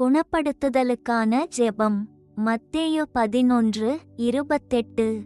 குணப்படுத்துதலுக்கான ஜெபம். மத்தேயு பதினொன்று இருபத்தெட்டு.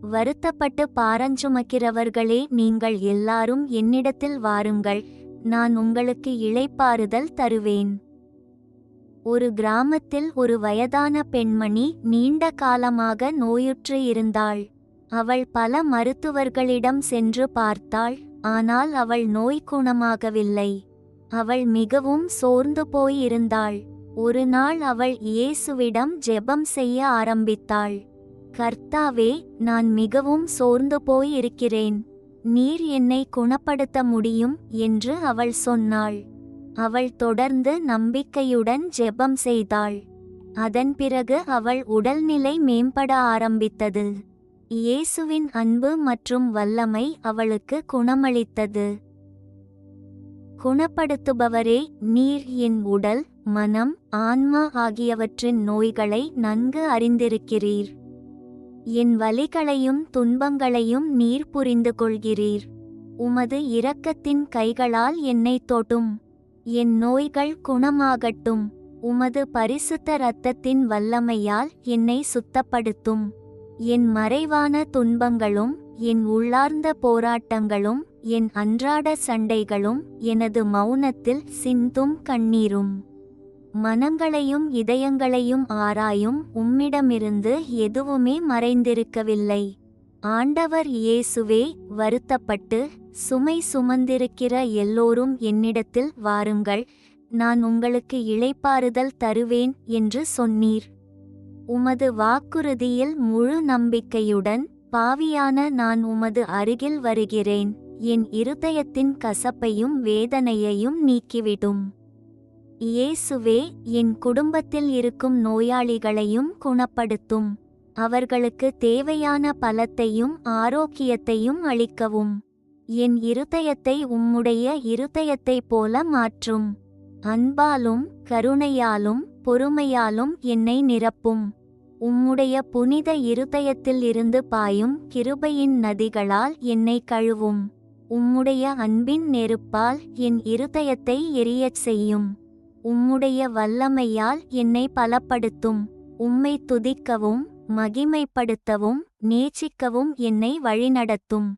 வருத்தப்பட்டு பாரஞ்சுமக்கிறவர்களே நீங்கள் எல்லாரும் என்னிடத்தில் வாருங்கள். நான் உங்களுக்கு இளைப்பாறுதல் தருவேன். ஒரு கிராமத்தில் ஒரு வயதான பெண்மணி நீண்ட காலமாக நோயுற்று இருந்தாள். அவள் பல மருத்துவர்களிடம் சென்று பார்த்தாள். ஆனால் அவள் நோய் குணமாகவில்லை. அவள் மிகவும் சோர்ந்து போயிருந்தாள். ஒரு நாள் அவள் இயேசுவிடம் ஜெபம் செய்ய ஆரம்பித்தாள். கர்த்தாவே நான் மிகவும் சோர்ந்து போயிருக்கிறேன். நீர் என்னை குணப்படுத்த முடியும்? என்று அவள் சொன்னாள். அவள் தொடர்ந்து நம்பிக்கையுடன் ஜெபம் செய்தாள். அதன் பிறகு அவள் உடல்நிலை மேம்பட ஆரம்பித்தது. இயேசுவின் அன்பு மற்றும் வல்லமை அவளுக்கு குணமளித்தது. குணப்படுத்துபவரே நீர் என் உடல் மனம் ஆன்மா ஆகியவற்றின் நோய்களை நன்கு அறிந்திருக்கிறீர். என் வலிகளையும் துன்பங்களையும் நீர் புரிந்து கொள்கிறீர். உமது இரக்கத்தின் கைகளால் என்னை தொடும். என் நோய்கள் குணமாகட்டும். உமது பரிசுத்த இரத்தத்தின் வல்லமையால் என்னை சுத்தப்படுத்தும். என் மறைவான துன்பங்களும் என் உள்ளார்ந்த போராட்டங்களும் என் அன்றாட சண்டைகளும் எனது மௌனத்தில் சிந்தும் கண்ணீரும். மனங்களையும் இதயங்களையும் ஆராயும் உம்மிடமிருந்து எதுவுமே மறைந்திருக்கவில்லை. ஆண்டவர் இயேசுவே வருத்தப்பட்டு சுமை சுமந்திருக்கிற எல்லோரும் என்னிடத்தில் வாருங்கள் நான் உங்களுக்கு இளைப்பாறுதல் தருவேன் என்று சொன்னீர். உமது வாக்குறுதியில் முழு நம்பிக்கையுடன் பாவியான நான் உமது அருகில் வருகிறேன். என் இருதயத்தின் கசப்பையும் வேதனையையும் நீக்கிவிடும். இயேசுவே என் குடும்பத்தில் இருக்கும் நோயாளிகளையும் குணப்படுத்தும். அவர்களுக்கு தேவையான பலத்தையும் ஆரோக்கியத்தையும் அளிக்கவும். என் இருதயத்தை உம்முடைய இருதயத்தைப் போல மாற்றும். அன்பாலும் கருணையாலும் பொறுமையாலும் என்னை நிரப்பும். உம்முடைய புனித இருதயத்தில் இருந்து பாயும் கிருபையின் நதிகளால் என்னை கழுவும். உம்முடைய அன்பின் நெருப்பால் என் இருதயத்தை எரியச் செய்யும். உம்முடைய வல்லமையால் என்னை பலப்படுத்தும். உம்மை துதிக்கவும் மகிமைப்படுத்தவும் நேச்சிக்கவும் என்னை வழிநடத்தும்.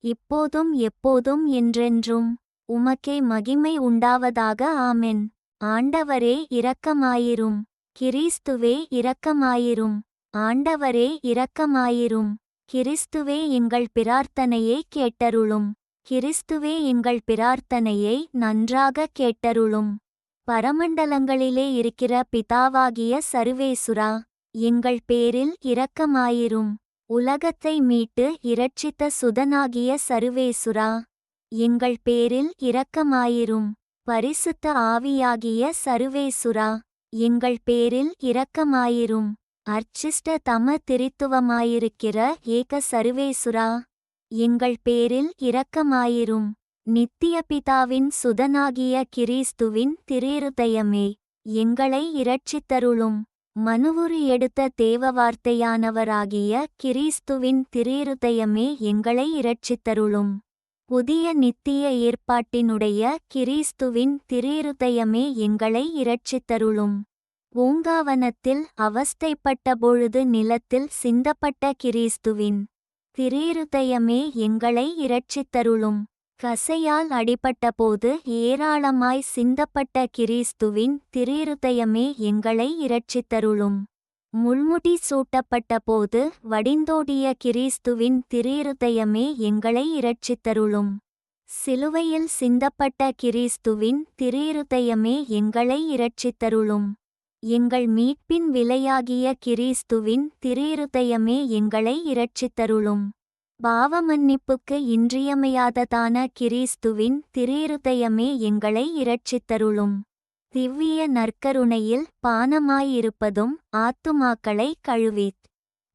இப்போதும் எப்போதும் என்றென்றும் உமக்கே மகிமை உண்டாவதாக. ஆமென். ஆண்டவரே இரக்கமாயிரும். கிறிஸ்துவே இரக்கமாயிரும். ஆண்டவரே இரக்கமாயிரும். கிறிஸ்துவே எங்கள் பிரார்த்தனையை கேட்டருளும். கிறிஸ்துவே எங்கள் பிரார்த்தனையை நன்றாக கேட்டருளும். பரமண்டலங்களிலே இருக்கிற பிதாவாகிய சர்வேசுரா எங்கள் பேரில் இரக்கமாயிரும். உலகத்தை மீட்டு இரட்சித்த சுதனாகிய சர்வேசுரா எங்கள் பேரில் இரக்கமாயிரும். பரிசுத்த ஆவியாகிய சர்வேசுரா எங்கள் பேரில் இரக்கமாயிரும். அர்ச்சிஷ்ட தம திரித்துவமாயிருக்கிற ஏக சர்வேசுரா எங்கள் பேரில் இரக்கமாயிரும். நித்திய பிதாவின் சுதனாகிய கிறிஸ்துவின் திரேருதயமே எங்களை இரட்சித்தருளும். மனுவுரு எடுத்த தேவ வார்த்தையானவராகிய கிறிஸ்துவின் திரேருதயமே எங்களை இரட்சித்தருளும். புதிய நித்திய ஏற்பாட்டினுடைய கிறிஸ்துவின் திரேருதயமே எங்களை இரட்சித்தருளும். பூங்காவனத்தில் அவஸ்தைப்பட்ட பொழுது நிலத்தில் சிந்தப்பட்ட கிறிஸ்துவின் திரீருதயமே எங்களை இரட்சித்தருளும். கசையால் அடிபட்டபோது ஏராளமாய் சிந்தப்பட்ட கிறிஸ்துவின் திரீருதயமே எங்களை இரட்சித்தருளும். முள்முடி சூட்டப்பட்டபோது வடிந்தோடிய கிறிஸ்துவின் திரீருதயமே எங்களை இரட்சித்தருளும். சிலுவையில் சிந்தப்பட்ட கிறிஸ்துவின் திரீருதயமே எங்களை இரட்சித்தருளும். எங்கள் மீட்பின் விலையாகிய கிறிஸ்துவின் திரீருதயமே எங்களை இரட்சித்தருளும். பாவமன்னிப்புக்கு இன்றியமையாததான கிறிஸ்துவின் திரீருதயமே எங்களை இரட்சித்தருளும். திவ்விய நற்கருணையில் பானமாயிருப்பதும் ஆத்துமாக்களை கழுவித்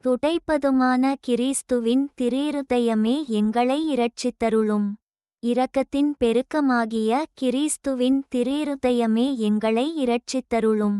துடைப்பதுமான கிறிஸ்துவின் திரீருதயமே எங்களை இரட்சித்தருளும். இரக்கத்தின் பெருக்கமாகிய கிறிஸ்துவின் திரீருதயமே எங்களை இரட்சித்தருளும்.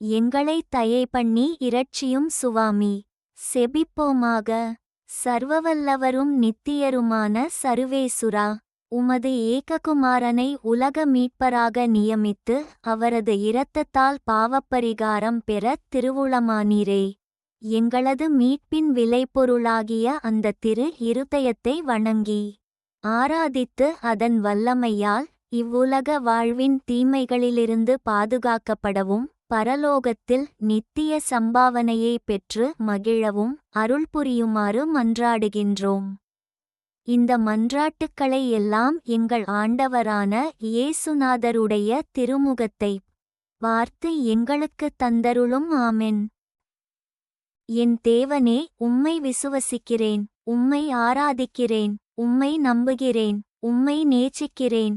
எங்களை தயை பண்ணி இரட்சியும் சுவாமி. செபிப்போமாக. சர்வவல்லவரும் நித்தியருமான சர்வேசுரா உமது ஏககுமாரனை உலக மீட்பராக நியமித்து அவரது இரத்தத்தால் பாவப்பரிகாரம் பெற திருவுளமானீரே. எங்களது மீட்பின் விளைபொருளாகிய அந்த திரு இருதயத்தை வணங்கி ஆராதித்து அதன் வல்லமையால் இவ்வுலக வாழ்வின் தீமைகளிலிருந்து பாதுகாக்கப்படவும் பரலோகத்தில் நித்திய சம்பாவனையை பெற்று மகிழவும் அருள் புரியுமாறு மன்றாடுகின்றோம். இந்த மன்றாட்டுக்களை எல்லாம் எங்கள் ஆண்டவரான இயேசுநாதருடைய திருமுகத்தை பார்த்து எங்களுக்கு தந்தருளும் ஆமென். என் தேவனே உம்மை விசுவசிக்கிறேன் உம்மை ஆராதிக்கிறேன் உம்மை நம்புகிறேன் உம்மை நேசிக்கிறேன்.